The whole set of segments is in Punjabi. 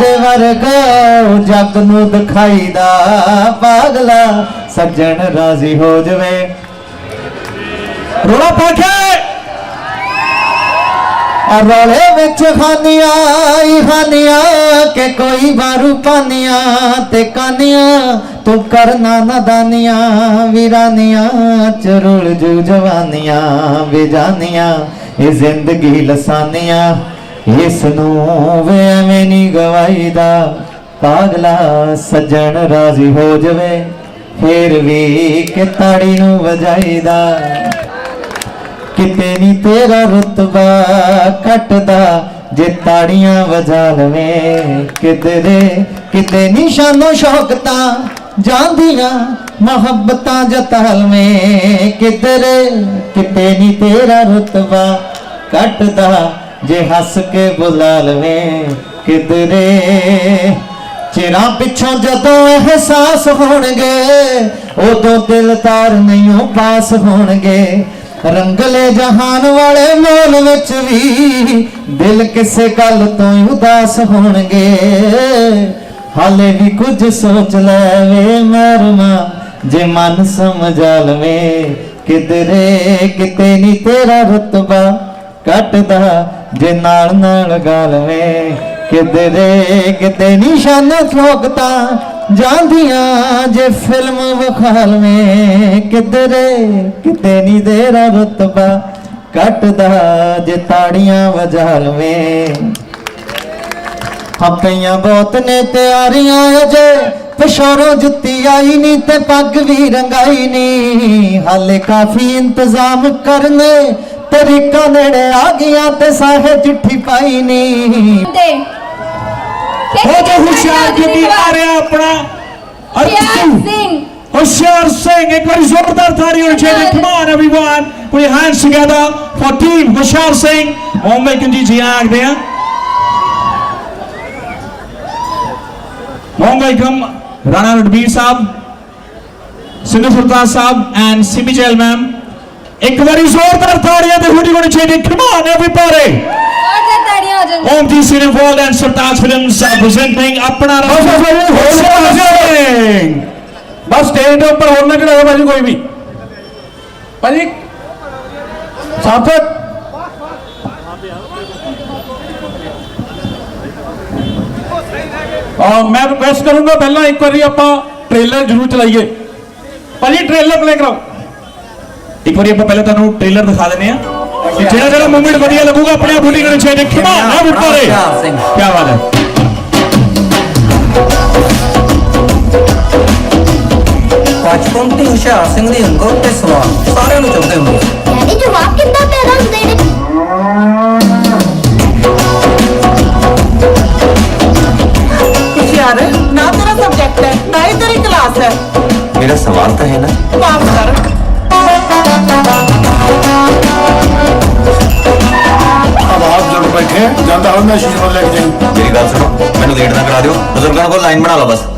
ਦੇ ਵਰਗਾ ਜਗ ਨੂੰ ਦਿਖਾਈਦਾ ਪਾਗਲਾ, ਸੱਜਣ ਰਾਜ਼ੀ ਹੋ ਜਵੇ। ਰੋਲਾ ਪਾ ਕੇ। ਰੋਲੇ ਵਿੱਚ ਖਾਨੀਆਂ ਹੀ ਖਾਨੀਆਂ ਕਿ ਕੋਈ ਬਾਰੂ ਪਾਨੀਆਂ ਤੇ ਕਾਨੀਆਂ, ਤੂੰ ਕਰਨਾ ਨਦਾਨੀਆਂ ਵੀਰਾਨੀਆਂ ਚਰੁਲ ਜੂ ਜਵਾਨੀਆਂ, ਬੇਜਾਨੀਆਂ, ਇਹ ਜ਼ਿੰਦਗੀ ਲਸਾਨੀਆਂ। ਇਸ ਨੂੰ ਵੇ ਐਵੇਂ ਨਹੀਂ ਗਵਾਈਦਾ। ਪਾਗਲਾ ਸੱਜਣ ਰਾਜ਼ੀ ਹੋ ਜਵੇ, ਫੇਰ ਵੀ ਕਿ ਤਾੜੀ ਨੂੰ ਵਜਾਈਦਾ। ਕਿਤੇ ਨਹੀਂ ਤੇਰਾ ਰੁਤਬਾ ਘਟਦਾ, ਜੇ ਤਾੜੀਆਂ ਵਜਾ ਲਵੇਂ ਕਿਤੇ ਕਿਤੇ ਨਿਸ਼ਾਨੋ ਸ਼ੌਕਤਾਂ ਜਾਂਦੀਆਂ, ਮੁਹੱਬਤਾਂ ਜਤਾ ਲਵੇਂ ਕਿਧਰੇ ਕਿਤੇ ਨਹੀਂ ਤੇਰਾ ਰੁਤਬਾ ਘਟਦਾ ਜੇ ਹੱਸ ਕੇ ਬੁਲਾ ਲਵੇਂ ਕਿਧਰੇ? ਚਿਰਾਂ ਪਿੱਛੋਂ ਜਦੋਂ ਅਹਿਸਾਸ ਹੋਣਗੇ, ਉਦੋਂ ਦਿਲ ਤਾਰ ਨਹੀਂ ਪਾਸ ਹੋਣਗੇ। ਰੰਗਲੇ ਜਹਾਨ ਵਾਲੇ ਮੋਲ ਵਿੱਚ ਵੀ ਦਿਲ ਕਿਸੇ ਗੱਲ ਤੋਂ ਹੀ ਉਦਾਸ ਹੋਣਗੇ। ਹਾਲੇ ਵੀ ਕੁਝ ਸੋਚ ਲੈਵੇ ਮਰਮਾ, ਜੇ ਮਨ ਸਮਝਾ ਲਵੇ ਕਿਧਰੇ? ਕਿਤੇ ਨਹੀਂ ਤੇਰਾ ਰਤਬਾ ਕੱਟਦਾ ਜੇ ਨਾਲ ਨਾਲ ਗਾਲਵੇਂ ਕਿਧਰੇ ਕਿਤੇ ਨਿਸ਼ਾਨ ਠੋਕਤਾ ਜਾਂਦੀਆਂ ਜੇ ਫਿਲਮ ਵਿਖਾਲਵੇਂ ਕਿਧਰੇ ਕਿਤੇ ਨਹੀਂ ਦੇਰਾ ਰਤਬਾ ਕੱਟਦਾ ਜੇ ਤਾੜੀਆਂ ਵਜਾ ਲਵੇਂ ਹੱਪੀਆਂ ਬਹੁਤ ਨੇ ਤਿਆਰੀਆਂ ਅਜੇ। ਪਿਸ਼ੋਰੋਂ ਜੁੱਤੀ ਆਈ ਨਹੀਂ ਤੇ ਪੱਗ ਵੀ ਰੰਗਾਈ ਨਹੀਂ ਹਾਲੇ ਕਾਫੀ ਇੰਤਜ਼ਾਮ ਕਰਨੇ। ਤਰੀਕਾ ਨੇੜੇ ਆ ਗਿਆ ਤੇ ਸਾਹੇ ਚਿੱਠੀ ਪਾਈ ਨਹੀਂ ਦੇ ਉਹ ਜੋ ਹੁਸ਼ਿਆਰ ਕਿਉਂਕਿ ਆ ਰਿਹਾ ਆਪਣਾ ਪਿਆਰ ਅਰਜੂ ਸਿੰਘ ਹੁਸ਼ਿਆਰ ਸਿੰਘ ਇੱਕ ਵਾਰੀ ਜ਼ੋਰਦਾਰ ਤਾੜੀ ਹੋਣੀ ਚਾਹੀਦੀ come on everyone put your hands together for team ਹੁਸ਼ਿਆਰ ਸਿੰਘ ਮੁੰਬਈ ਕੰਜੀ ਜੀ ਆਖਦੇ ਆ ਮੁੰਬਈ ਕਮ ਰਾਣਾ ਰਣਬੀਰ ਸਾਹਿਬ ਸਿੰਧੂ ਸਰਤਾਜ ਸਾਹਿਬ ਐਂਡ ਸਿਮੀ ਜੈਲ ਮੈਮ ਇੱਕ ਵਾਰੀ ਜ਼ੋਰਦਾਰ ਤਾੜੀਆਂ ਤੇ ਹੋਣੀ ਹੋਣੀ ਚਾਹੀਦੀ ਕਮ ਔਨ एवरीबॉडी और से ताड़ियां हो जाएंगी Om Ji Cinewald and Sartaj Films are presenting ਆਪਣਾ ਹੁਸ਼ਿਆਰ ਸਿੰਘ ਬਸ ਸਟੇਜ ਦੇ ਉੱਪਰ ਹੋਰ ਨਾ ਚੜਾਓ ਭਾਜੀ ਕੋਈ ਵੀ ਭਾਜੀ ਸਾਥਕ ਆ ਮੈਂ ਰਿਕਵੈਸਟ ਕਰੂੰਗਾ ਪਹਿਲਾਂ ਇੱਕ ਇੱਕ ਵਾਰੀ ਆਪਾਂ ਪਹਿਲਾਂ ਤੁਹਾਨੂੰ ਟ੍ਰੇਲਰ ਦਿਖਾ ਦਿੰਨੇ ਆ ਜਿਹੜਾ ਜਿਹੜਾ ਮੂਵਮੈਂਟ ਵਧੀਆ ਲੱਗੂਗਾ ਆਪਣੇ ਆਪ ਬੋਲੀ ਕਰਨਾ ਚਾਹੀਦਾ ਕਮਾਨ ਆ ਬੁੱਟਾਰੇ ਕੀ ਬਾਤ ਹੈ। ਬਚਪਨ ਤੇ ਹੁਸ਼ਿਆਰ ਸਿੰਘ ਦੀ ਅੰਗੋ ਤੇ ਸਵਾਲ ਸਾਰਿਆਂ ਨੂੰ ਚੁੰਦੇ ਹੁੰਦੇ ਇਹਦੇ ਜਵਾਬ ਕਿੰਨਾ ਪੈਦਾ ਹੁੰਦੇ ਨੇ? ਹੁਸ਼ਿਆਰ ਨਾ ਤੇਰਾ ਸਬਜੈਕਟ ਹੈ ਨਾ ਤੇਰੀ ਕਲਾਸ ਹੈ। ਮੇਰਾ ਸਵਾਲ ਤਾਂ ਹੈ ਨਾ। ਮਾਫ ਕਰ। ਲੋਕ ਬੈਠੇ ਜਾਂਦਾ ਹੁੰਦਾ ਸ਼ੀਸ਼ਾ ਲੈ ਕੇ ਜਾਈ ਮੇਰੀ ਗੱਲ ਸੁਣੋ ਮੈਨੂੰ ਲੇਟ ਨਾ ਕਰਾ ਦਿਓ ਬਜ਼ੁਰਗਾਂ ਕੋਲ ਲਾਈਨ ਬਣਾ ਲਓ ਬਸ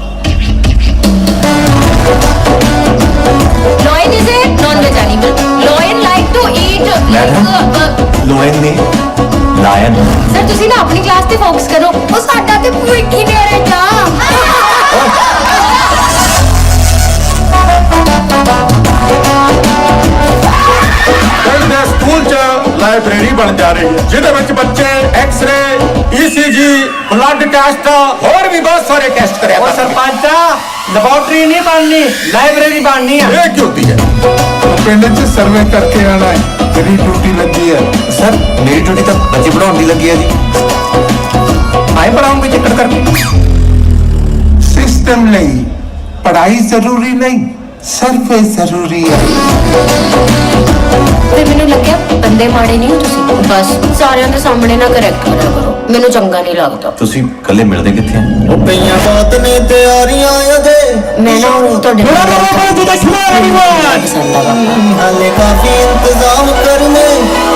Loin is a non-veg animal. Loin like to eat. Madam? Loin ਨੇ ਲਾਇਨ ਸਰ ਤੁਸੀਂ ਨਾ ਆਪਣੀ ਕਲਾਸ ਤੇ ਫੋਕਸ ਕਰੋ ਉਹ ਸਾਡਾ ਤੇ ਭੁੱਖ ਹੀ ਨਹੀਂ ਸਕੂਲ ਚ ਲਾਇਬ੍ਰੇਰੀ ਬਣ ਜਾ ਰਹੀ ਹੈ। ਜਿਹਦੇ ਵਿੱਚ ਬੱਚੇ ਐਕਸ-ਰੇ ਈਸੀਜੀ ਬਲੱਡ ਟੈਸਟ ਹੋਰ ਵੀ ਬਹੁਤ ਸਾਰੇ ਟੈਸਟ ਕਰਿਆ ਉਹ ਸਰਪੰਚਾ ਲੈਬੋਰਟਰੀ ਨਹੀਂ ਬਣਨੀ ਲਾਇਬ੍ਰੇਰੀ ਬਣਨੀ ਹੈ ਇਹ ਕੀ ਹੁੰਦੀ ਹੈ? ਪਿੰਡ 'ਚ ਸਰਵੇ ਕਰਕੇ ਆਣਾ ਹੈ ਤੇਰੀ ਡਿਊਟੀ ਲੱਗੀ ਹੈ। ਸਰ ਮੇਰੀ ਡਿਊਟੀ ਤਾਂ ਬੱਚੇ ਪੜਾਉਣ ਦੀ ਲੱਗੀ ਹੈ ਜੀ। ਆਏ ਪੜਾਉਂਗੇ ਚੱਕਰ ਕਰਕੇ ਸਿਸਟਮ ਲਈ ਪੜਾਈ ਜ਼ਰੂਰੀ ਨਹੀਂ। ਸਰਵੇ ਜ਼ਰੂਰੀ ਹੈ। ਤੇ ਮੈਨੂੰ ਲੱਗਿਆ ਬੰਦੇ ਮਾੜੇ ਨਹੀਂ ਹੋ ਤੁਸੀਂ। ਬਸ ਸਾਰਿਆਂ ਦੇ ਸਾਹਮਣੇ ਨਾ ਕਰੈਕਟ ਕਰਿਆ ਕਰੋ। ਮੈਨੂੰ ਚੰਗਾ ਨਹੀਂ ਲੱਗਦਾ। ਤੁਸੀਂ ਕੱਲੇ ਮਿਲਦੇ ਕਿੱਥੇ ਆ? ਉਹ ਪਈਆਂ ਬਹੁਤ ਨੇ ਤਿਆਰੀਆਂ ਅਜੇ ਮੈਂ ਨਾ ਉਹ ਤੁਹਾਡੇ ਬੜਾ ਬੜਾ ਬੜਾ ਜਿਹਦਾ ਖਮਾ everyone ਪਸੰਦ ਆਗਾ ਹਾਲੇ ਕਾਫੀ ਇੰਤਜ਼ਾਮ ਕਰਨੇ।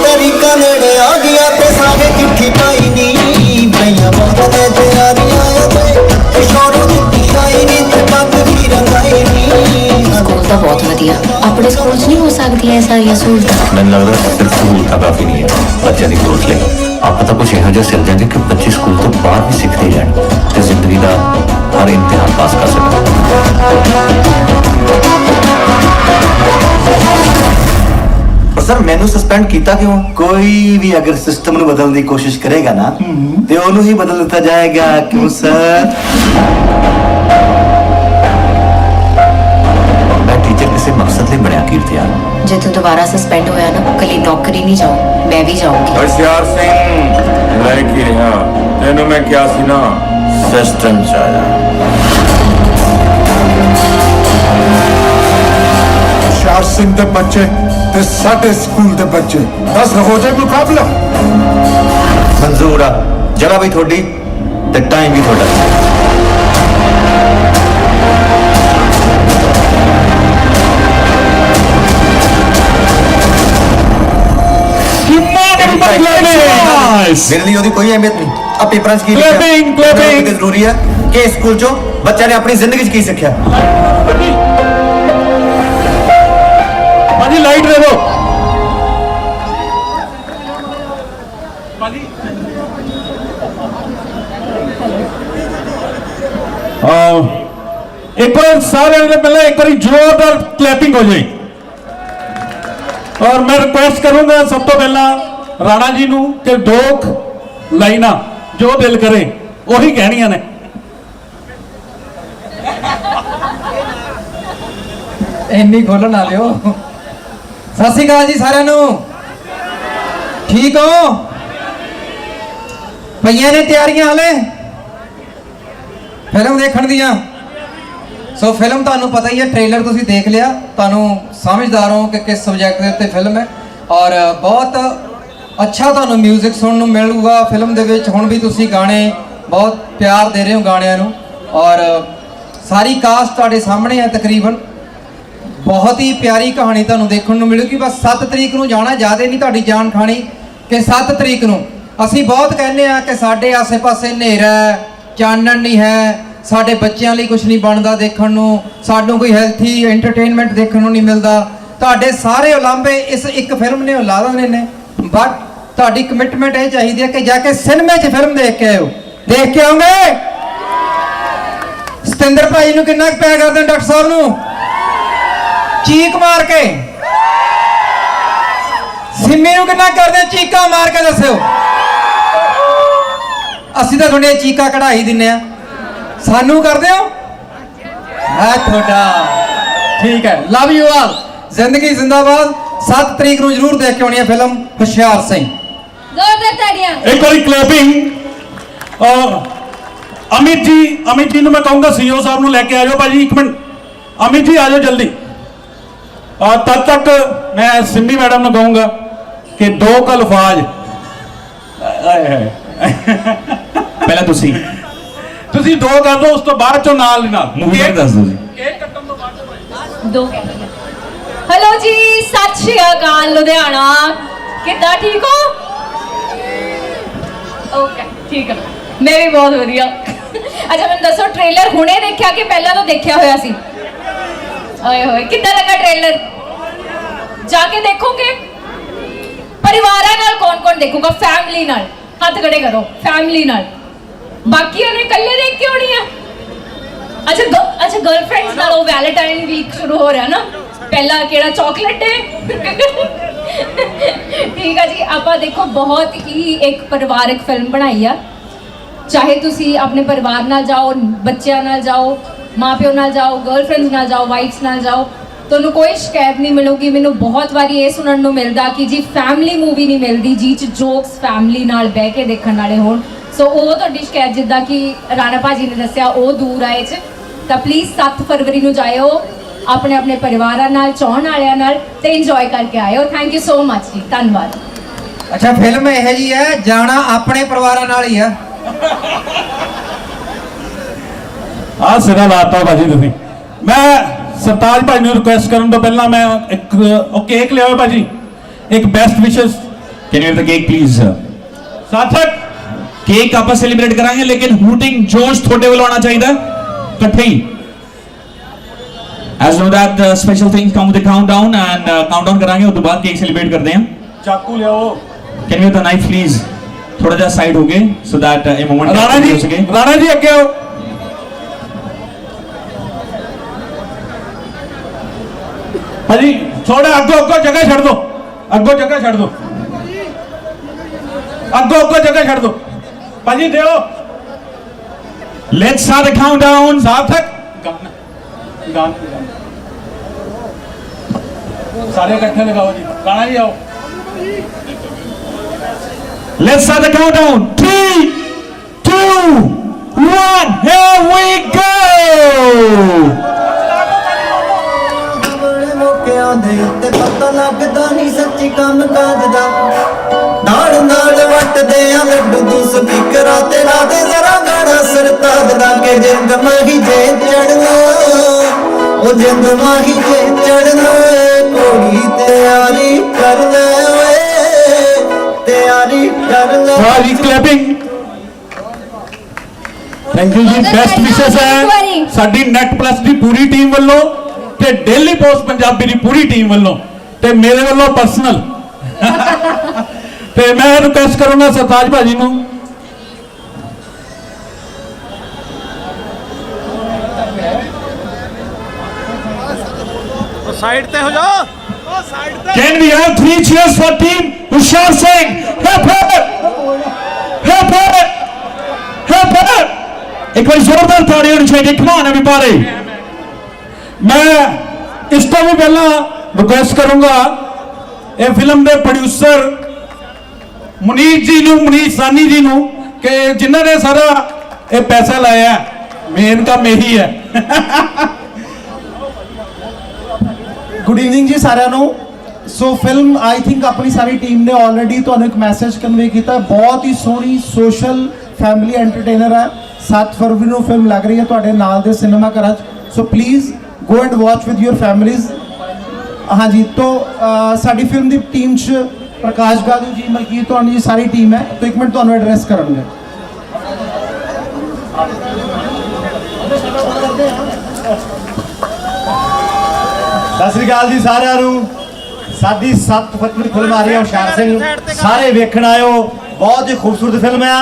ਤਰੀਕਾ ਨੇੜੇ ਆ ਗਿਆ ਤੇ ਸਾਗੇ ਚਿੱਠੀ ਪਾਈ ਤਾਂ ਬਹੁਤ ਵਧੀਆ ਆਪਣੇ ਸਕੂਲ 'ਚ ਨਹੀਂ ਹੋ ਸਕਦੀਆਂ ਇਹ ਸਾਰੀਆਂ ਸਹੂਲਤਾਂ ਮੈਨੂੰ ਲੱਗਦਾ ਸਿਰਫ ਸਹੂਲਤਾਂ ਕਾਫੀ ਨਹੀਂ ਹੈ ਬੱਚਿਆਂ ਦੀ ਗਰੋਥ ਲਈ ਆਪਾਂ ਤਾਂ ਕੁਝ ਇਹੋ ਜਿਹਾ ਸਿਲ ਜਾਂਗੇ ਕਿ ਬੱਚੇ ਸਕੂਲ ਤੋਂ ਬਾਹਰ ਵੀ ਸਿੱਖਦੇ ਰਹਿਣ ਤੇ ਜ਼ਿੰਦਗੀ ਦਾ ਹਰ ਇਮਤਿਹਾਨ ਪਾਸ ਕਰ ਸਕਣ ਪਰ ਸਰ ਮੈਨੂੰ ਸਸਪੈਂਡ ਕੀਤਾ ਕਿਉਂ ਕੋਈ ਵੀ ਅਗਰ ਸਿਸਟਮ ਨੂੰ ਬਦਲਣ ਦੀ ਕੋਸ਼ਿਸ਼ ਕਰੇਗਾ ਨਾ ਤੇ ਉਹਨੂੰ ਹੀ ਬਦਲ ਦਿੱਤਾ ਜਾਏਗਾ ਕਿਉਂ ਸਰ ਕਿਸੇ ਮਕਸਦ ਲਈ ਬਣਿਆ ਕੀਰਤੀਆਨ ਜੇ ਤੂੰ ਦੁਬਾਰਾ ਸਸਪੈਂਡ ਹੋਇਆ ਨਾ ਕੱਲੀ ਨੌਕਰੀ ਨਹੀਂ ਜਾਊ ਮੈਂ ਵੀ ਜਾਊਂਗੀ ਹੁਸ਼ਿਆਰ ਸਿੰਘ ਲੈ ਕੇ ਰਿਹਾ ਤੈਨੂੰ ਮੈਂ ਕਿਹਾ ਸੀ ਨਾ ਸਿਸਟਮ ਚ ਆ ਜਾ ਹੁਸ਼ਿਆਰ ਸਿੰਘ ਦੇ ਬੱਚੇ ਤੇ ਸਾਡੇ ਸਕੂਲ ਦੇ ਬੱਚੇ ਬਸ ਹੋ ਜਾਏ ਮੁਕਾਬਲਾ ਮਨਜ਼ੂਰ ਆ ਜਗ੍ਹਾ ਵੀ ਤੁਹਾਡੀ ਤੇ Bangladesh! ਮੇਰੇ ਲਈ ਉਹਦੀ ਕੋਈ ਅਹਿਮੀਅਤ ਨਹੀਂ ਆ ਪੇਪਰਾਂ 'ਚ ਕੀ Clapping, clapping. ਤੇ ਜ਼ਰੂਰੀ ਹੈ ਕਿ ਸਕੂਲ 'ਚੋਂ ਬੱਚਿਆਂ ਨੇ ਆਪਣੀ ਜ਼ਿੰਦਗੀ 'ਚ ਕੀ ਸਿੱਖਿਆ ਭਾਜੀ ਲਾਈਟ ਦੇ ਦਿਓ ਭਾਜੀ ਇੱਕ ਵਾਰ ਸਾਰਿਆਂ ਦੇ ਪਹਿਲਾਂ ਇੱਕ ਵਾਰੀ ਜ਼ੋਰਦਾਰ ਕਲੈਪਿੰਗ ਹੋ ਜਾਏ ਔਰ ਮੈਂ ਰਿਕੁਐਸਟ ਕਰੂੰਗਾ ਸਭ ਤੋਂ ਪਹਿਲਾਂ ਰਾਣਾ ਜੀ ਨੂੰ ਕਿ ਦੋ ਕੁ ਜੋ ਦਿਲ ਕਰੇ, ਉਹੀ ਕਹਿਣੀਆਂ ਨੇ। ਇੰਨੀ ਖੋਲਣ ਨਾ ਲਿਓ। ਸਤਿ ਸ਼੍ਰੀ ਅਕਾਲ ਜੀ ਸਾਰਿਆਂ ਨੂੰ। ਠੀਕ ਹੋ? ਪਈਆਂ ਨੇ ਤਿਆਰੀਆਂ ਹਲੇ? ਫਿਲਮ ਦੇਖਣ ਦੀਆਂ। ਸੋ ਫਿਲਮ ਤੁਹਾਨੂੰ ਪਤਾ ਹੀ ਹੈ, ਟ੍ਰੇਲਰ ਤੁਸੀਂ ਦੇਖ ਲਿਆ। ਤੁਹਾਨੂੰ ਸਮਝਦਾਰ ਹੋ ਕਿ ਕਿਸ ਸਬਜੈਕਟ ਦੇ ਉੱਤੇ ਫਿਲਮ ਹੈ। ਔਰ ਬਹੁਤ ਅੱਛਾ ਤੁਹਾਨੂੰ 뮤직 ਸੁਣਨ ਨੂੰ ਮਿਲੂਗਾ ਫਿਲਮ ਦੇ ਵਿੱਚ ਹੁਣ ਵੀ ਤੁਸੀਂ ਗਾਣੇ ਬਹੁਤ ਪਿਆਰ ਦੇ ਰਹੇ ਹੋ ਗਾਣਿਆਂ ਨੂੰ ਔਰ ਸਾਰੀ ਕਾਸਟ ਤੁਹਾਡੇ ਸਾਹਮਣੇ ਹੈ ਤਕਰੀਬਨ। ਬਹੁਤ ਹੀ ਪਿਆਰੀ ਕਹਾਣੀ ਤੁਹਾਨੂੰ ਦੇਖਣ ਨੂੰ ਮਿਲੂਗੀ, ਬਸ 7 ਤਰੀਕ ਨੂੰ ਜਾਣਾ, ਜ਼ਿਆਦਾ ਨਹੀਂ ਤੁਹਾਡੀ ਜਾਨ ਖਾਣੀ ਕਿ 7 ਤਰੀਕ ਨੂੰ। ਅਸੀਂ ਬਹੁਤ ਕਹਿੰਦੇ ਆ ਕਿ ਸਾਡੇ ਆਸੇ-ਪਾਸੇ ਹਨੇਰਾ ਚਾਨਣ ਨਹੀਂ ਹੈ, ਸਾਡੇ ਬੱਚਿਆਂ ਲਈ ਕੁਝ ਨਹੀਂ ਬਣਦਾ ਦੇਖਣ ਨੂੰ, ਸਾਨੂੰ ਕੋਈ ਹੈਲਥੀ ਐਂਟਰਟੇਨਮੈਂਟ ਦੇਖਣ ਨੂੰ ਨਹੀਂ ਮਿਲਦਾ। ਤੁਹਾਡੇ ਸਾਰੇ ਉਲਾਂਭੇ ਇਸ ਇੱਕ ਫਿਲਮ ਨੇ ਉਲਾ ਦੇਣੇ ਨੇ। ਬਟ ਤੁਹਾਡੀ ਕਮਿਟਮੈਂਟ ਇਹ ਚਾਹੀਦੀ ਹੈ ਕਿ ਜਾ ਕੇ ਸਿਨੇਮੇ 'ਚ ਫਿਲਮ ਦੇਖ ਕੇ ਆਇਓ। ਦੇਖ ਕੇ ਆਉਂਗੇ ਸਤਿੰਦਰ ਭਾਈ ਨੂੰ ਕਿੰਨਾ ਕੁ ਪਿਆਰ ਕਰਦੇ ਡਾਕਟਰ ਸਾਹਿਬ ਨੂੰ? ਚੀਕ ਮਾਰ ਕੇ। ਸਿੰਮੀ ਨੂੰ ਕਿੰਨਾ ਕਰਦੇ ਚੀਕਾਂ ਮਾਰ ਕੇ ਦੱਸਿਓ। ਅਸੀਂ ਤਾਂ ਤੁਹਾਡੀਆਂ ਚੀਕਾਂ ਕਢਾਈ ਦਿੰਨੇ ਆ। ਸਾਨੂੰ ਕਰਦੇ ਹੋ? ਆ ਤੁਹਾਡਾ। ਠੀਕ ਹੈ। ਲਵ ਯੂ ਆਲ ਜ਼ਿੰਦਗੀ ਜ਼ਿੰਦਾਬਾਦ। 7 ਤਰੀਕ ਨੂੰ ਜਰੂਰ ਦੇਖ ਕੇ ਆਉਣੀ ਹੈ ਫਿਲਮ ਹੁਸ਼ਿਆਰ ਸਿੰਘ। ਜ਼ੋਰਦਾਰ ਤਾੜੀਆਂ। ਇੱਕ ਵਾਰੀ ਕਲੈਪਿੰਗ ਔਰ ਅਮਿਤ ਜੀ ਅਮਿਤ ਜੀ ਨੂੰ ਮੈਂ ਕਹੂੰਗਾ ਸੀਓ ਸਾਹਿਬ ਨੂੰ ਲੈ ਕੇ ਆ ਜਾਓ ਭਾਜੀ ਇੱਕ ਮਿੰਟ। ਅਮਿਤ ਜੀ ਆ ਜਾਓ ਜਲਦੀ। ਔਰ ਤਦ ਤੱਕ ਮੈਂ ਸਿੰਮੀ ਮੈਡਮ ਨੂੰ ਕਹੂੰਗਾ ਕਿ ਦੋ ਕੁ ਅਲਫਾਜ਼। ਪਹਿਲਾਂ ਤੁਸੀਂ। ਤੁਸੀਂ ਦੋ ਕਰ ਦਿਓ ਉਸ ਤੋਂ ਬਾਅਦ ਚੋਂ ਨਾਲ ਦੀ ਨਾਲ। ਮੂਵੀ ਬਾਰੇ ਦੱਸ ਦਿਓ ਜੀ। ਦੋ ਹੈਲੋ ਜੀ ਸਤਿ ਸ਼੍ਰੀ ਅਕਾਲ ਲੁਧਿਆਣਾ। ਕਿੱਦਾਂ ਠੀਕ ਹੋ? ਓਕੇ ਠੀਕ ਹੈ ਮੈਂ ਵੀ ਬਹੁਤ ਵਧੀਆ। ਅੱਛਾ, ਮੈਨੂੰ ਦੱਸੋ ਟ੍ਰੇਲਰ ਹੁਣੇ ਦੇਖਿਆ ਕਿ ਪਹਿਲਾਂ ਤੋਂ ਦੇਖਿਆ ਹੋਇਆ ਸੀ? ਓਏ ਹੋਏ, ਕਿੱਦਾਂ ਲੱਗਾ ਟ੍ਰੇਲਰ ਜਾ ਕੇ ਦੇਖੋਗੇ? ਪਰਿਵਾਰਾਂ ਨਾਲ ਕੌਣ ਕੌਣ ਦੇਖੂਗਾ? ਫੈਮਿਲੀ ਨਾਲ। ਹੱਥ ਖੜੇ ਕਰੋ ਫੈਮਿਲੀ ਨਾਲ। ਬਾਕੀਆਂ ਨੇ ਇਕੱਲੇ ਦੇਖ ਕੇ ਆਉਣੀ ਆ? ਅੱਛਾ ਅੱਛਾ ਗਰਲਫ੍ਰੈਂਡਸ ਨਾਲ ਉਹ ਵੈਲੈਂਟਾਈਨ ਵੀਕ ਸ਼ੁਰੂ ਹੋ ਰਿਹਾ ਨਾ। ਪਹਿਲਾ ਕਿਹੜਾ ਚਾਕਲੇਟ ਹੈ ਠੀਕ ਆ ਜੀ, ਆਪਾਂ ਦੇਖੋ, ਬਹੁਤ ਹੀ ਇੱਕ ਪਰਿਵਾਰਕ ਫਿਲਮ ਬਣਾਈ ਆ। ਚਾਹੇ ਤੁਸੀਂ ਆਪਣੇ ਪਰਿਵਾਰ ਨਾਲ ਜਾਓ, ਬੱਚਿਆਂ ਨਾਲ ਜਾਓ, ਮਾਪਿਓ ਨਾਲ ਜਾਓ ਗਰਲਫ੍ਰੈਂਡਸ ਨਾਲ ਜਾਓ ਵਾਈਫਸ ਨਾਲ ਜਾਓ, ਤੁਹਾਨੂੰ ਕੋਈ ਸ਼ਿਕਾਇਤ ਨਹੀਂ ਮਿਲੂਗੀ। ਮੈਨੂੰ ਬਹੁਤ ਵਾਰੀ ਇਹ ਸੁਣਨ ਨੂੰ ਮਿਲਦਾ ਕਿ ਜੀ ਫੈਮਿਲੀ ਮੂਵੀ ਨਹੀਂ ਮਿਲਦੀ, ਜੀ ਚ ਜੋਕਸ ਫੈਮਿਲੀ ਨਾਲ ਬਹਿ ਕੇ ਦੇਖਣ ਵਾਲੇ ਹੋਣ। ਸੋ ਉਹ ਤੁਹਾਡੀ ਸ਼ਿਕਾਇਤ ਜਿੱਦਾਂ ਕਿ ਰਾਣਾ ਭਾਜੀ ਨੇ ਦੱਸਿਆ, ਉਹ ਦੂਰ ਆਏ ਚ। ਤਾਂ ਪਲੀਜ਼ 7 ਫਰਵਰੀ ਨੂੰ ਜਾਇਓ। ਆਪਣੇ ਆਪਣੇ ਪਰਿਵਾਰਾਂ ਨਾਲ ਚਾਹਣ ਵਾਲਿਆਂ ਨਾਲ ਤੇ ਇੰਜੋਏ ਕਰਕੇ ਆਇਓ। ਥੈਂਕ ਯੂ ਸੋ ਮਚ ਜੀ। ਧੰਨਵਾਦ। ਅੱਛਾ ਫਿਲਮ ਇਹ ਜੀ ਹੈ ਜਾਣਾ ਆਪਣੇ ਪਰਿਵਾਰਾਂ ਨਾਲ ਹੀ ਆ ਆ ਸਿਰਾ ਲਾਤਾ ਭਾਜੀ ਤੁਸੀਂ। ਮੈਂ ਸਰਤਾਜ ਭਾਈ ਨੂੰ ਰਿਕੁਐਸਟ ਕਰਨ ਤੋਂ ਪਹਿਲਾਂ ਮੈਂ ਇੱਕ ਉਹ ਕੇਕ ਲਿਆਓ ਭਾਜੀ। ਇੱਕ best wishes can you the cake please ਸਾਥਕ! Cake ਆਪਾਂ ਸੈਲੀਬ੍ਰੇਟ ਕਰਾਂਗੇ ਲੇਕਿਨ ਹੂਟਿੰਗ ਜੋਸ਼ ਤੁਹਾਡੇ ਵੱਲੋਂ ਆਉਣਾ ਚਾਹੀਦਾ। ਹੈ। ਇਕੱਠੇ ਹੀ। As know that special things come with countdown and countdown ਕਰਾਂਗੇ ਉਸ ਤੋਂ ਬਾਅਦ ਕੇਕ ਸੈਲੀਬ੍ਰੇਟ ਕਰਦੇ ਹਾਂ ਚਾਕੂ ਲਿਆਓ can you the knife please ਥੋੜਾ ਜਿਹਾ ਸਾਈਡ ਹੋ ਗਏ ਸੋ ਦੈਟ ਇਹ ਮੂਮੈਂਟ ਰਾਣਾ ਜੀ ਰਾਣਾ ਜੀ ਅੱਗੇ ਆਓ ਭਾਜੀ ਥੋੜਾ ਅੱਗੋਂ ਅੱਗੋਂ ਜਗ੍ਹਾ ਛੱਡ ਦਿਓ ਅੱਗੋਂ ਜਗ੍ਹਾ ਛੱਡ ਦਿਓ ਅੱਗੋਂ ਅੱਗੋਂ ਜਗ੍ਹਾ ਛੱਡ ਦਿਓ ਭਾਜੀ ਦਿਓ ਲੈਟਸ ਸਟਾਰਟ ਦ ਕਾਊਂਟਡਾਊਨ ਸਾਰਥਕ ਗਾਣਾ गान सारे लगाओ जी गाना ही आओ Let's start the countdown. Three, two, one. Here we go. ਮੌਕਿਆਂ ਦੇ ਉੱਤੇ ਪਤਾ ਲੱਗਦਾ ਨਹੀਂ ਸੱਚੀ ਕੰਮ ਕਾਜ ਦਾ ਨਾਲ ਨਾਲ ਵੱਟਦੇ ਆ ਲੱਡੂ ਤੂੰ ਸਪੀਕਰਾਂ ਤੇ ਲਾ ਦੇ ਜ਼ਰਾ ਗਾਣਾ ਸਰਤਾਜ ਦਾ ਕਿ ਜਿੰਦ ਮਾਹੀ ਜੇ ਚੜਨਾ ਉਹ ਜਿੰਦ ਮਾਹੀ ਜੇ ਚੜਨਾ ਕੋੜੀ ਤਿਆਰੀ ਕਰ ਲੈ ਓਏ ਤਿਆਰੀ ਕਰ ਲੈ Are you clapping? Thank you ਜੀ ਬੈਸਟ ਵਿਸ਼ੇਸ ਹੈ। ਸਾਡੀ ਨੈਟ ਪਲੱਸ ਦੀ ਪੂਰੀ ਟੀਮ ਵੱਲੋਂ ਤੇ ਡੇਲੀ ਪੋਸਟ ਪੰਜਾਬੀ ਦੀ ਪੂਰੀ ਟੀਮ ਵੱਲੋਂ ਤੇ ਮੇਰੇ ਵੱਲੋਂ ਪਰਸਨਲ ਤੇ ਮੈਂ ਰਿਕਵੈਸਟ ਕਰੂੰਗਾ ਸਰਤਾਜ ਭਾਜੀ ਨੂੰ Can we have three cheers for team Hushar Singh? Hip hip! Hip hip! Hip hip! ਇੱਕ ਵਾਰ ਜ਼ੋਰਦਾਰ ਤਾੜੀਆਂ ਹੋਣੀ ਚਾਹੀਦੀ ਕਮ ਔਨ ਐਵਰੀਬਾਡੀ ਮੈਂ ਇਸ ਤੋਂ ਵੀ ਪਹਿਲਾਂ ਰਿਕੁਐਸਟ ਕਰੂੰਗਾ ਇਹ ਫਿਲਮ ਦੇ ਪ੍ਰੋਡਿਊਸਰ ਮੁਨੀਸ਼ ਜੀ ਨੂੰ, ਮੁਨੀਸ਼ ਸਾਨੀ ਜੀ ਨੂੰ ਕਿ ਜਿਨ੍ਹਾਂ ਨੇ ਸਾਰਾ ਇਹ ਪੈਸਾ ਲਾਇਆ ਮੇਨ ਕੰਮ ਇਹੀ ਹੈ। ਗੁੱਡ ਈਵਨਿੰਗ ਜੀ ਸਾਰਿਆਂ ਨੂੰ। ਸੋ ਫਿਲਮ ਆਈ ਥਿੰਕ ਆਪਣੀ ਸਾਰੀ ਟੀਮ ਨੇ ਆਲਰੇਡੀ ਤੁਹਾਨੂੰ ਇੱਕ ਮੈਸੇਜ ਕਨਵੇ ਕੀਤਾ ਬਹੁਤ ਹੀ ਸੋਹਣੀ ਸੋਸ਼ਲ ਫੈਮਿਲੀ ਐਂਟਰਟੇਨਰ ਹੈ। 7 ਫਰਵਰੀ ਨੂੰ ਫਿਲਮ ਲੱਗ ਰਹੀ ਹੈ ਤੁਹਾਡੇ ਨਾਲ ਦੇ ਸਿਨੇਮਾ ਘਰਾਂ 'ਚ। So please go and watch with your families ਹਾਂਜੀ, ਤੋਂ ਸਾਡੀ ਫਿਲਮ ਦੀ ਟੀਮ 'ਚ ਪ੍ਰਕਾਸ਼ ਗਾਦੂ ਜੀ, ਮਲਕੀਤ ਤੁਹਾਨੂੰ ਜੀ ਸਾਰੀ ਟੀਮ ਹੈ। ਤੋਂ, ਇੱਕ ਮਿੰਟ ਤੁਹਾਨੂੰ ਐਡਰੈਸ ਕਰਨਗੇ ਸਤਿ ਸ੍ਰੀ ਅਕਾਲ ਜੀ ਸਾਰਿਆਂ ਨੂੰ। ਸਾਡੀ 7 ਫਰਵਰੀ ਫਿਲਮ ਆ ਰਹੀ ਹੈ, ਹੁਸ਼ਿਆਰ ਸਿੰਘ ਸਾਰੇ ਵੇਖਣ ਆਇਓ। ਬਹੁਤ ਹੀ ਖੂਬਸੂਰਤ ਫਿਲਮ ਹੈ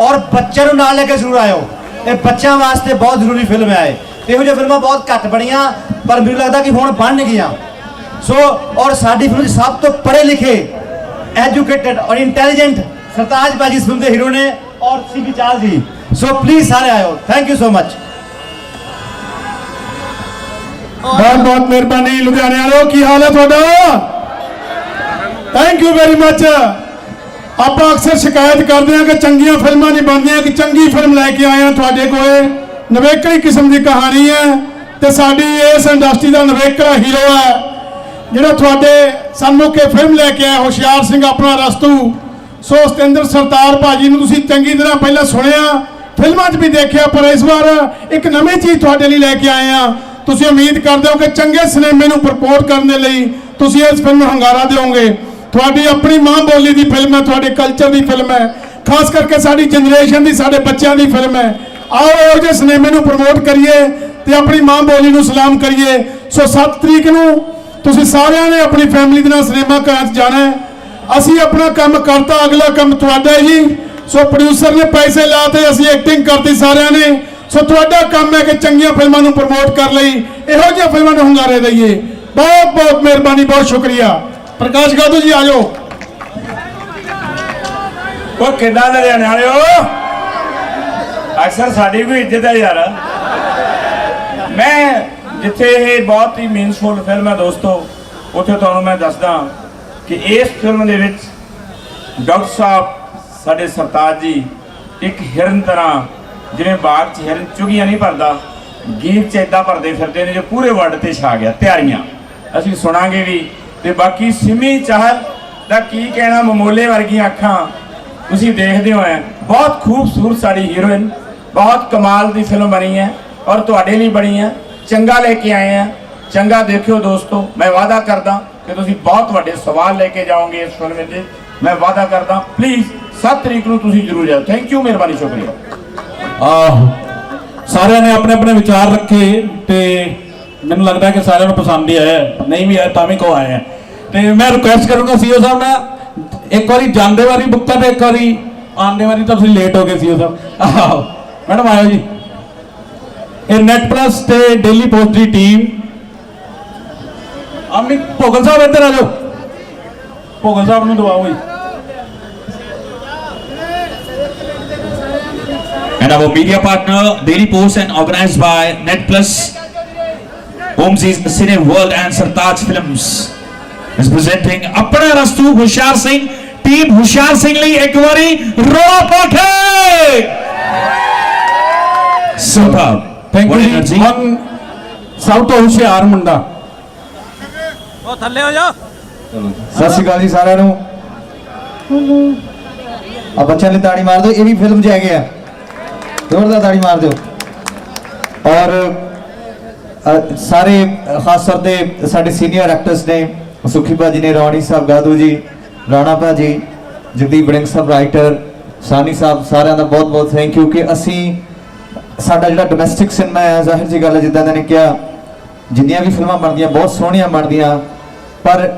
ਔਰ ਬੱਚਿਆਂ ਨੂੰ ਨਾਲ ਲੈ ਕੇ ਜ਼ਰੂਰ ਆਇਓ। ਇਹ ਬੱਚਿਆਂ ਵਾਸਤੇ ਬਹੁਤ ਜ਼ਰੂਰੀ ਫਿਲਮ ਹੈ ਇਹ। ਇਹੋ ਜਿਹੀਆਂ ਫਿਲਮਾਂ ਬਹੁਤ ਘੱਟ ਬਣੀਆਂ, ਪਰ ਮੈਨੂੰ ਲੱਗਦਾ ਕਿ ਹੁਣ ਬਣ ਗਈਆਂ। ਸੋ ਔਰ ਸਾਡੀ ਫਿਲਮ 'ਚ ਸਭ ਤੋਂ ਪੜ੍ਹੇ ਲਿਖੇ ਐਜੂਕੇਟਡ ਔਰ ਇੰਟੈਲੀਜੈਂਟ ਸਰਤਾਜ ਭਾਜੀ ਇਸ ਫਿਲਮ ਦੇ ਹੀਰੋ ਨੇ ਔਰ ਸੀਬੀ ਚਾਲ ਜੀ। ਸੋ ਪਲੀਜ਼ ਸਾਰੇ ਆਇਓ। ਥੈਂਕ ਯੂ ਸੋ ਮਚ ਬਹੁਤ ਬਹੁਤ ਮਿਹਰਬਾਨੀ ਲੁਧਿਆਣੇ ਵਾਲਿਓ, ਕੀ ਹਾਲ ਹੈ ਤੁਹਾਡਾ? ਥੈਂਕ ਯੂ ਵੈਰੀ ਮੱਚ ਆਪਾਂ ਅਕਸਰ ਸ਼ਿਕਾਇਤ ਕਰਦੇ ਹਾਂ ਕਿ ਚੰਗੀਆਂ ਫਿਲਮਾਂ ਨਹੀਂ ਬਣਦੀਆਂ ਕਿ ਚੰਗੀ ਫਿਲਮ ਲੈ ਕੇ ਆਏ ਹਾਂ ਤੁਹਾਡੇ ਕੋਲੇ। ਨਵੇਕਲੀ ਕਿਸਮ ਦੀ ਕਹਾਣੀ ਹੈ ਤੇ ਸਾਡੀ ਇਸ ਇੰਡਸਟਰੀ ਦਾ ਨਵੇਕਲਾ ਹੀਰੋ ਹੈ। ਜਿਹੜਾ ਤੁਹਾਡੇ ਸਾਹਮਣੇ ਕੇ ਫਿਲਮ ਲੈ ਕੇ ਆਇਆ, ਹੁਸ਼ਿਆਰ ਸਿੰਘ ਆਪਣਾ ਰਸਤੂ। ਸੋ ਸਤਿੰਦਰ ਸਰਤਾਰ ਭਾਜੀ ਨੂੰ ਤੁਸੀਂ ਚੰਗੀ ਤਰ੍ਹਾਂ ਪਹਿਲਾਂ ਸੁਣਿਆ, ਫਿਲਮਾਂ 'ਚ ਵੀ ਦੇਖਿਆ, ਪਰ ਇਸ ਵਾਰ ਇੱਕ ਨਵੀਂ ਚੀਜ਼ ਤੁਹਾਡੇ ਲਈ ਲੈ ਕੇ ਆਏ ਆ ਤੁਸੀਂ ਉਮੀਦ ਕਰਦੇ ਹੋ ਕਿ ਚੰਗੇ ਸਿਨੇਮੇ ਨੂੰ ਪ੍ਰਪੋਰਟ ਕਰਨ ਦੇ ਲਈ ਤੁਸੀਂ ਇਸ ਫਿਲਮ ਨੂੰ ਹੰਗਾਰਾ ਦਿਓਗੇ। ਤੁਹਾਡੀ ਆਪਣੀ ਮਾਂ ਬੋਲੀ ਦੀ ਫਿਲਮ ਹੈ, ਤੁਹਾਡੇ ਕਲਚਰ ਦੀ ਫਿਲਮ ਹੈ। ਖਾਸ ਕਰਕੇ ਸਾਡੀ ਜਨਰੇਸ਼ਨ ਦੀ, ਸਾਡੇ ਬੱਚਿਆਂ ਦੀ ਫਿਲਮ ਹੈ। ਆਓ ਇਹੋ ਜਿਹੇ ਸਿਨੇਮੇ ਨੂੰ ਪ੍ਰਮੋਟ ਕਰੀਏ ਤੇ ਆਪਣੀ ਮਾਂ ਬੋਲੀ ਨੂੰ ਸਲਾਮ ਕਰੀਏ। ਸੋ 7 ਤਰੀਕ ਨੂੰ ਤੁਸੀਂ ਸਾਰਿਆਂ ਨੇ ਆਪਣੀ ਫੈਮਿਲੀ ਦੇ ਨਾਲ ਸਿਨੇਮਾ ਘਰਾਂ 'ਚ ਜਾਣਾ ਹੈ। ਅਸੀਂ ਆਪਣਾ ਕੰਮ ਕਰਤਾ, ਅਗਲਾ ਕੰਮ ਤੁਹਾਡਾ ਹੈ। ਜੀ ਸੋ ਪ੍ਰੋਡਿਊਸਰ ਨੇ ਪੈਸੇ ਲਾਤੇ ਅਸੀਂ ਐਕਟਿੰਗ ਕਰਤੀ ਸਾਰਿਆਂ ਨੇ। ਸੋ ਤੁਹਾਡਾ ਕੰਮ ਹੈ ਕਿ ਚੰਗੀਆਂ ਫਿਲਮਾਂ ਨੂੰ ਪ੍ਰਮੋਟ ਕਰ ਲਈ। ਇਹੋ ਜਿਹੀਆਂ ਫਿਲਮਾਂ ਨੂੰ ਹੁੰਗਾਰੇ ਦਈਏ। ਬਹੁਤ ਬਹੁਤ ਮਿਹਰਬਾਨੀ, ਬਹੁਤ ਸ਼ੁਕਰੀਆ। ਪ੍ਰਕਾਸ਼ ਗਾਦੂ ਜੀ ਆਜੋ ਉਹ ਕਿੱਦਾਂ ਲੁਧਿਆਣੇ ਵਾਲਿਓ ਅਕਸਰ ਸਾਡੀ ਵੀ ਇੱਜ਼ਤ ਹੈ ਯਾਰ। ਮੈਂ ਜਿੱਥੇ ਇਹ ਬਹੁਤ ਹੀ ਮੀਨਸਫੁਲ ਫਿਲਮ ਹੈ ਦੋਸਤੋ, ਉੱਥੇ ਤੁਹਾਨੂੰ ਮੈਂ ਦੱਸਦਾ ਕਿ ਇਸ ਫਿਲਮ ਦੇ ਵਿੱਚ ਡਾਕਟਰ ਸਾਹਿਬ ਸਾਡੇ ਸਰਤਾਜ ਜੀ ਇੱਕ ਹਿਰਨ ਤਰ੍ਹਾਂ, ਜਿਵੇਂ ਬਾਗ 'ਚ ਹਿਰਨ ਚੁਗੀਆਂ ਨਹੀਂ ਭਰਦਾ, ਗੀਤ 'ਚ ਏਦਾਂ ਭਰਦੇ ਫਿਰਦੇ ਨੇ ਜੋ ਪੂਰੇ ਵਰਲਡ ਤੇ ਛਾ ਗਿਆ, ਤਿਆਰੀਆਂ। ਅਸੀਂ ਸੁਣਾਂਗੇ ਵੀ, ਤੇ ਬਾਕੀ ਸਿਮੀ ਚਾਹਲ ਦਾ ਕੀ ਕਹਿਣਾ, ਮਮੋਲੇ ਵਰਗੀਆਂ ਅੱਖਾਂ, ਤੁਸੀਂ ਦੇਖਦੇ ਹੋ ਐ। ਬਹੁਤ ਖੂਬਸੂਰਤ ਸਾਡੀ ਹੀਰੋਇਨ ਬਹੁਤ ਕਮਾਲ ਦੀ ਫਿਲਮ ਬਣੀ ਹੈ ਔਰ ਤੁਹਾਡੇ ਲਈ ਬਣੀ ਹੈ। ਚੰਗਾ ਲੈ ਕੇ ਆਏ ਆ ਚੰਗਾ ਦੇਖਿਓ ਦੋਸਤੋ। ਮੈਂ ਵਾਅਦਾ ਕਰਦਾ ਕਿ ਤੁਸੀਂ ਬਹੁਤ ਵੱਡੇ ਸਵਾਲ ਲੈ ਕੇ ਜਾਓਗੇ ਇਸ ਫਿਲਮ ਵਿੱਚ। ਮੈਂ ਵਾਅਦਾ ਕਰਦਾ ਪਲੀਜ਼ 7 ਤਰੀਕ ਨੂੰ ਤੁਸੀਂ ਜ਼ਰੂਰ ਜਾਓ। ਥੈਂਕ ਯੂ ਮਿਹਰਬਾਨੀ, ਸ਼ੁਕਰੀਆ। ਆਹੋ, ਸਾਰਿਆਂ ਨੇ ਆਪਣੇ ਆਪਣੇ ਵਿਚਾਰ ਰੱਖੇ ਤੇ ਮੈਨੂੰ ਲੱਗਦਾ ਕਿ ਸਾਰਿਆਂ ਨੂੰ ਪਸੰਦ ਹੀ ਆਇਆ। ਨਹੀਂ ਵੀ ਆਇਆ ਤਾਂ ਵੀ ਕੋ ਆਇਆ। ਤੇ ਮੈਂ ਰਿਕੁਐਸਟ ਕਰੂੰਗਾ ਸੀਓ ਸਾਹਿਬ ਨਾਲ, ਇੱਕ ਵਾਰੀ ਜਾਂਦੇ ਵਾਰੀ ਬੁੱਕਾਂ ਤੇ ਇੱਕ ਵਾਰੀ ਆਉਂਦੇ ਵਾਰੀ ਤਾਂ ਤੁਸੀਂ ਲੇਟ ਹੋ ਗਏ ਸੀ ਸਾਹਿਬ। ਆਹੋ ਮੈਡਮ ਆਇਓ ਜੀ ਇਹ ਨੈਟ ਪਲੱਸ ਤੇ ਡੇਲੀ ਪੋਸਟ ਦੀ ਟੀਮ ਅਮਿਤ ਭੋਗਲ ਸਾਹਿਬ ਇੱਧਰ ਆ ਜਾਓ ਭੋਗਲ ਸਾਹਿਬ ਨੂੰ ਦਵਾਓ ਜੀ And our media partner, Daily Post, and organized by Net Plus, Omzi's Cine World and Sartaj Films, is presenting Apna Rastu Hushar Singh, Team Hushar Singh ਲਈ ਇੱਕ ਵਾਰੀ ਰੋਲਾ Superb. Thank you. ਜੀ ਹੁਣ ਸਭ ਤੋਂ ਹੁਸ਼ਿਆਰ ਮੁੰਡਾ ਸਤਿ ਸ਼੍ਰੀ ਅਕਾਲ ਜੀ ਸਾਰਿਆਂ ਨੂੰ। ਆ ਬੱਚਿਆਂ ਲਈ ਤਾੜੀ ਮਾਰ ਦਿਓ ਇਹ ਵੀ ਫਿਲਮ 'ਚ ਹੈਗੇ ਆ। ਜ਼ੋਰਦਾਰ ਤਾੜੀ ਮਾਰ ਦਿਓ। ਔਰ ਸਾਰੇ ਖਾਸ ਤੌਰ ਤੇ ਸਾਡੇ ਸੀਨੀਅਰ ਐਕਟਰਸ ਨੇ ਸੁਖੀ ਭਾਜੀ ਨੇ ਰੌਣੀ ਸਾਹਿਬ ਗਾਦੂ ਜੀ ਰਾਣਾ ਭਾਜੀ ਜਗਦੀਪ ਬੜਿੰਗ ਸਾਹਿਬ ਰਾਈਟਰ ਸਾਨੀ ਸਾਹਿਬ ਸਾਰਿਆਂ ਦਾ ਬਹੁਤ ਬਹੁਤ ਥੈਂਕ ਯੂ ਕਿ ਅਸੀਂ ਸਾਡਾ ਜਿਹੜਾ ਡੋਮੈਸਟਿਕ ਸਿਨੇਮਾ ਹੈ, ਜ਼ਾਹਿਰ ਜੀ ਗੱਲ ਹੈ, ਜਿੱਦਾਂ ਇਹਨਾਂ ਨੇ ਕਿਹਾ, ਜਿੰਨੀਆਂ ਵੀ ਫਿਲਮਾਂ ਬਣਦੀਆਂ, ਬਹੁਤ ਸੋਹਣੀਆਂ ਬਣਦੀਆਂ, ਪਰ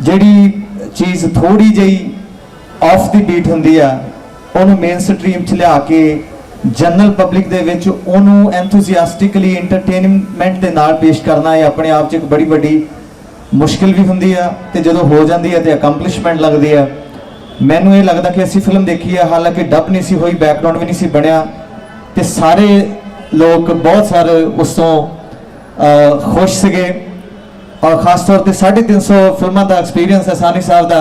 ਜਿਹੜੀ ਚੀਜ਼ ਥੋੜੀ ਜਿਹੀ ਆਫ ਦੀ ਬੀਟ ਹੁੰਦੀ ਆ, ਉਹਨੂੰ ਮੇਨ ਸਟ੍ਰੀਮ 'ਚ ਲਿਆ ਕੇ ਜਨਰਲ ਪਬਲਿਕ ਦੇ ਵਿੱਚ ਉਹਨੂੰ ਐਂਥੂਸੀਆਸਟਿਕਲੀ ਐਂਟਰਟੇਨਮੈਂਟ ਦੇ ਨਾਲ ਪੇਸ਼ ਕਰਨਾ ਇਹ ਆਪਣੇ ਆਪ 'ਚ ਇੱਕ ਬੜੀ ਵੱਡੀ ਮੁਸ਼ਕਿਲ ਵੀ ਹੁੰਦੀ ਆ ਤੇ ਜਦੋਂ ਹੋ ਜਾਂਦੀ ਹੈ ਤੇ ਅਕੰਪਲਿਸ਼ਮੈਂਟ ਲੱਗਦੀ ਆ। ਮੈਨੂੰ ਇਹ ਲੱਗਦਾ ਕਿ ਅਸੀਂ ਫਿਲਮ ਦੇਖੀ ਆ, ਹਾਲਾਂਕਿ ਡੱਬ ਨਹੀਂ ਸੀ ਹੋਈ ਬੈਕਗ੍ਰਾਉਂਡ ਵੀ ਨਹੀਂ ਸੀ ਬਣਿਆ। ਤੇ ਸਾਰੇ ਲੋਕ ਬਹੁਤ ਸਾਰੇ ਉਸ ਤੋਂ ਖੁਸ਼ ਸੀਗੇ। ਔਰ ਖਾਸ ਤੌਰ ਤੇ 350 ਫਿਲਮਾਂ ਦਾ ਐਕਸਪੀਰੀਅੰਸ ਹੈ ਸਾਨੀ ਸਾਹਿਬ ਦਾ।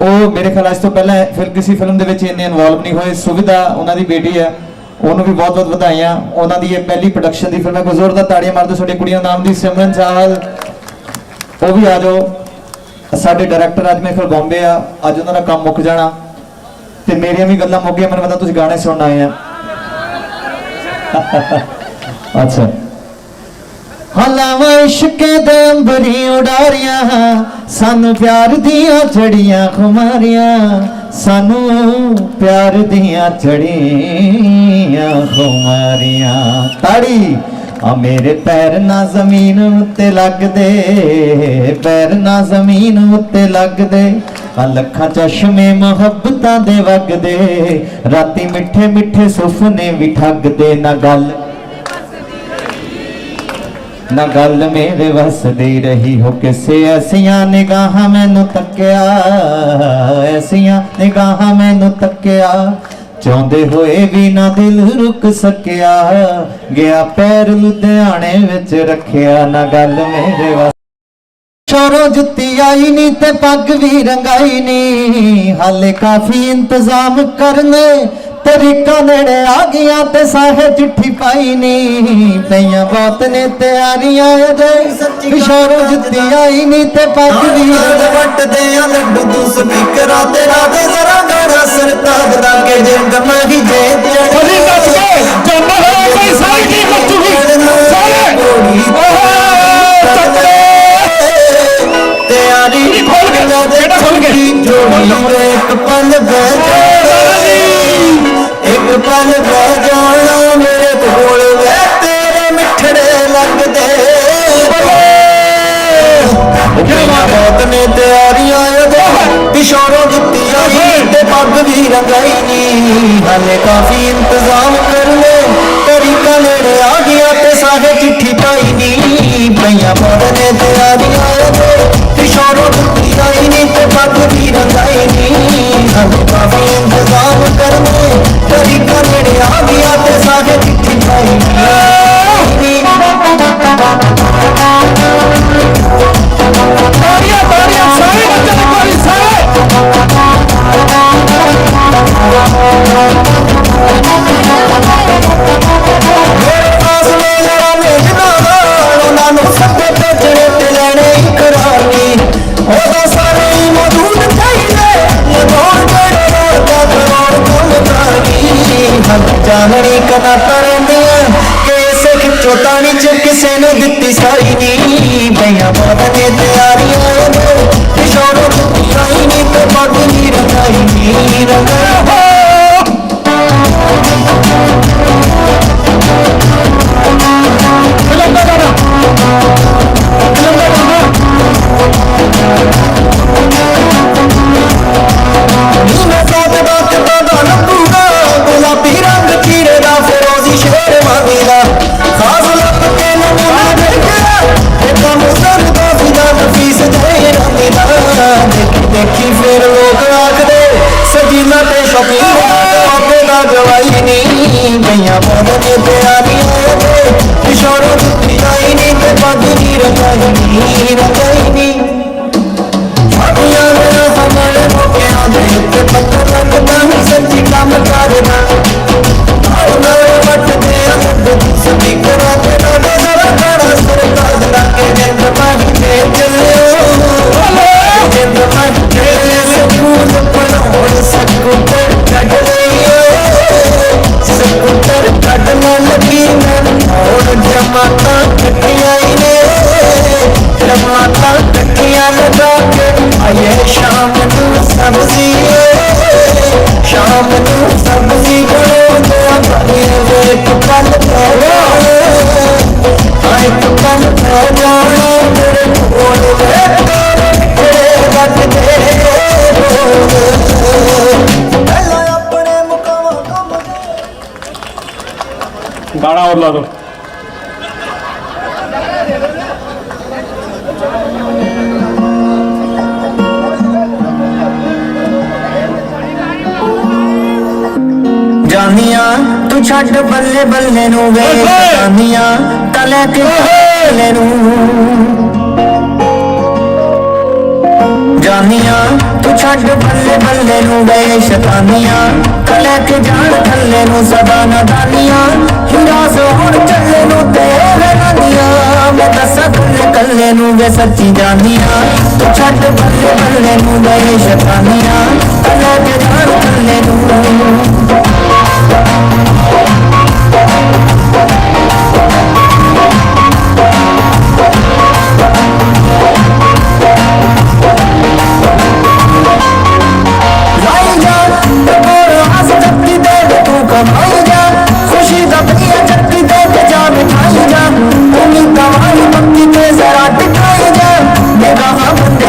ਉਹ ਮੇਰੇ ਖਿਆਲ ਇਸ ਤੋਂ ਪਹਿਲਾਂ ਫਿਰ ਕਿਸੇ ਫਿਲਮ ਦੇ ਵਿੱਚ ਇੰਨੇ ਇਨਵੋਲਵ ਨਹੀਂ ਹੋਏ। ਸੁਵਿਧਾ ਉਹਨਾਂ ਦੀ ਬੇਟੀ ਹੈ, ਉਹਨੂੰ ਵੀ ਬਹੁਤ ਬਹੁਤ ਵਧਾਈਆਂ। ਉਹਨਾਂ ਦੀ ਇਹ ਪਹਿਲੀ ਪ੍ਰੋਡਕਸ਼ਨ ਦੀ ਫਿਲਮ ਹੈ ਕੋਈ ਦਾ ਤਾੜੀਆਂ ਮਾਰਦੇ ਦਿਓ ਸਾਡੀ ਕੁੜੀਆਂ ਨਾਮ ਦੀ ਸਿਮਰਨ ਚਾਹਲ ਉਹ ਵੀ ਆ ਜਾਓ। ਸਾਡੇ ਡਾਇਰੈਕਟਰ ਅੱਜ ਮੇਰੇ ਕੋਲ ਬੰਬੇ ਆ। ਅੱਜ ਉਹਨਾਂ ਦਾ ਕੰਮ ਮੁੱਕ ਜਾਣਾ। ਤੇ ਮੇਰੀਆਂ ਵੀ ਗੱਲਾਂ ਮੁੱਕ ਗਈਆਂ। ਮੈਨੂੰ ਪਤਾ ਤੁਸੀਂ ਗਾਣੇ ਸੁਣਨ ਆਏ ਆ। ਅੱਛਾ। ਹਲਾਵਾ ਇਸ਼ਕੇ ਦੇ ਅੰਬਰੀ ਉਡਾਰੀਆਂ, ਸਾਨੂੰ ਪਿਆਰ ਦੀਆਂ ਚੜੀਆਂ ਖੁਮਾਰੀਆਂ, ਸਾਨੂੰ ਪਿਆਰ ਦੀਆਂ ਚੜੀਆਂ ਖੁਮਾਰੀਆਂ। ਤਾੜੀ, ਆ ਮੇਰੇ ਪੈਰ ਨਾ ਜ਼ਮੀਨ ਉੱਤੇ ਲੱਗਦੇ, ਪੈਰ ਨਾ ਜ਼ਮੀਨ ਉੱਤੇ ਲੱਗਦੇ। ਆ ਲੱਖਾਂ ਚਸ਼ਮੇ ਮੁਹੱਬਤਾਂ ਦੇ ਵਗਦੇ, ਰਾਤੀ ਮਿੱਠੇ ਮਿੱਠੇ ਸੁਪਨੇ ਵੀ ਠੱਗਦੇ, ਨਾ ਗੱਲ ਨਾ ਗੱਲ ਮੇਰੇ ਵਸਦੀ ਰਹੀ ਹੋ ਕਿਸੇ, ਐਸੀਆਂ ਨਿਗਾਹਾਂ ਮੈਨੂੰ ਤੱਕਿਆ, ਐਸੀਆਂ ਨਿਗਾਹਾਂ ਮੈਨੂੰ ਤੱਕਿਆ, ਚਾਹੁੰਦੇ ਹੋਏ ਵੀ ਨਾ ਦਿਲ ਰੁਕ ਸਕਿਆ, ਗਿਆ ਪੈਰ ਲੁਧਿਆਣੇ ਵਿੱਚ ਰੱਖਿਆ ਨਾ ਗੱਲ ਮੇਰੇ ਵਸ ਸ਼ੋਰੋ ਜੁੱਤੀ ਆਈ ਨਹੀਂ ਤੇ ਪੱਗ ਵੀ ਰੰਗਾਈ ਨਹੀਂ ਹਾਲੇ ਕਾਫੀ ਇੰਤਜ਼ਾਮ ਕਰਨੇ ਤਰੀਕਾ ਨੇੜੇ ਆ ਗਿਆ ਤੇ ਸਾਹੇ ਚਿੱਠੀ ਪਾਈ ਨਹੀਂ ਪਈਆਂ ਬਾਤ ਨੇ ਤਿਆਰੀਆਂ ਅਜੇ ਕਿਸ਼ੋਰੋ ਜੁੱਤੀ ਆਈ ਨਹੀਂ ਤੇ ਪੱਗ ਵੀ ਵੱਟਦੇ ਆ ਲੱਡੂ ਤੂੰ ਸਪੀਕਰਾਂ ਤੇ ਰਾਦੇ ਜ਼ਰਾ ਗਾਣਾ ਸਰਤਾਜ ਦਾ ਕੇ ਜਿੰਦ ਮੈਂ ਹੀ ਜੇ ਫਰੀ ਦੱਸ ਕੇ ਜੰਮ ਹੋਇਆ ਕੋਈ ਸਾਰੀ ਟੀਮ ਨੱਚੂਗੀ ਕੇ? ਜੋੜੀ ਇੱਕ ਪਲ ਬਹਿ ਜਾਣੀ। ਇੱਕ ਪਲ ਬਹਿ ਜਾਣਾ ਮੇਰੇ ਕੋਲ ਵੇ ਤੇਰੇ ਮਿੱਠੜੇ ਲੱਗਦੇ। ਬਾਤ ਨੇ ਤਿਆਰੀਆਂ ਅਜੇ ਕਿਸ਼ੋਰੋਂ ਦਿੱਤੀ ਆਈ ਤੇ ਪੱਗ ਵੀ ਰੰਗਾਈ ਨੀ। ਹਲੇ ਕਾਫੀ ਇੰਤਜ਼ਾਮ ਕਰ ਲੈ ਤਰੀਕਾ ਨੇੜੇ ਆ ਗਿਆ ਤੇ ਸਾਹੇ ਚਿੱਠੀ ਪਾਈ ਆ ਗਿਆ ਤੇ ਸਾਹੇ ਚਿੱਠੀ ਪਾਈ ਨੀ ਤਾੜੀਆਂ ਤਾੜੀਆਂ ਸਾਰੇ ਬੱਚੇ ਇੱਕ ਵਾਰੀ ਸਾਰੇ ਤਾਰੀ ਹਮ ਜਾਣਣੀ ਕਨਾ ਕਰਦੀਆਂ ਕਿ ਇਸੇ ਚ ਕਿਸੇ ਨੇ ਦਿੱਤੀ ਸਾਈ ਨਹੀਂ ਬਈਆਂ ਬਾਤ ਨੇ ਤਿਆਰੀਆਂ ਨੇ ਕਿਸ਼ੋਰੋ ਦਿੱਤੀ ਨਹੀਂ ਤੇ ਪੱਗ ਨਹੀਂ ਰੰਗਾਈ ਨਹੀਂ ਰੰਗਾਈ। ਦੇਖੀ ਫਿਰ ਲੋਕ ਆਖਦੇ ਸਜੀਨਾ ਤੇ ਫਕੀਰ ਆਪੇ ਦਾ ਜਵਾਈ ਨਹੀਂ ਪਈਆਂ ਮਨ ਦੇ ਪਿਆਰੀਆਂ ਤੇ ਕਿਸ਼ੋਰ ਨਹੀਂ ਤੇ ਬੰਦ ਨਹੀਂ ਰਜਾਈ ਨਹੀਂ ਰਜਾਈ ਨਹੀਂ ਮਾਤਾ ਟੱਕੀਆਂ ਹੀ ਨੇ ਮਾਤਾ ਟੱਕੀਆਂ ਲਗਾ ਕੇ ਆਏ ਸ਼ਾਮ ਨੂੰ ਸਬਜ਼ੀ ਤਲੇ ਤੇ ਨੂੰ ਜਾਨੀਆਂ, ਤੂੰ ਛੱਡ ਬੱਲੇ ਬੱਲੇ ਨੂੰ ਵੇ ਸ਼ਤਾਨੀਆਂ। ਤਲੇ ਕੇ ਜਾਣ ਥੱਲੇ ਨੂੰ ਸਦਾ ਨਦਾਨੀਆਂ। ਹੀਰਾ ਸੋਹਣ ਚੱਲੇ ਨੂੰ ਤੇ ਨਾਨੀਆਂ ਮੈਂ ਦੱਸਾਂ ਕੱਲੇ ਕੱਲੇ ਨੂੰ ਵੇ ਸੱਚੀ ਜਾਨੀਆਂ। ਤੂੰ ਛੱਡ ਬੱਲੇ ਬੱਲੇ ਨੂੰ ਵੇ ਸ਼ਤਾਨੀਆਂ। ਤਲੇ ਕੇ ਜਾਣ ਥੱਲੇ ਨੂੰ।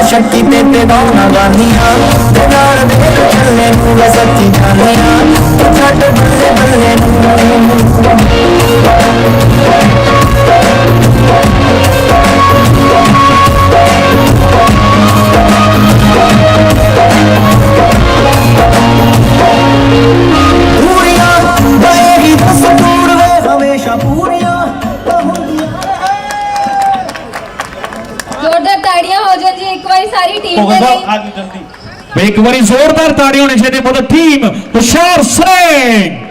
ਨਿਗਾਹਾਂ ਬੰਦੇ ਸ਼ੱਕੀ ਤੇ ਤੇ ਗਾਉਣਾ ਗਾਨੀਆਂ ਤੇ ਨਾਲ ਦੇ ਚੱਲੇ ਨੂੰ ਵੇ ਸੱਚੀ ਜਾਨੀਆਂ ਤੂੰ ਛੱਡ ਵਾਰੀ ਸਾਰੀ ਟੀਮ ਭੋਗਾ ਦੇ ਸਾਹਿਬ ਲਈ ਆ ਜਾਓ ਜਲਦੀ ਇੱਕ ਵਾਰੀ ਜ਼ੋਰਦਾਰ ਤਾੜੀ ਹੋਣੀ ਚਾਹੀਦੀ for the team Hushiar Singh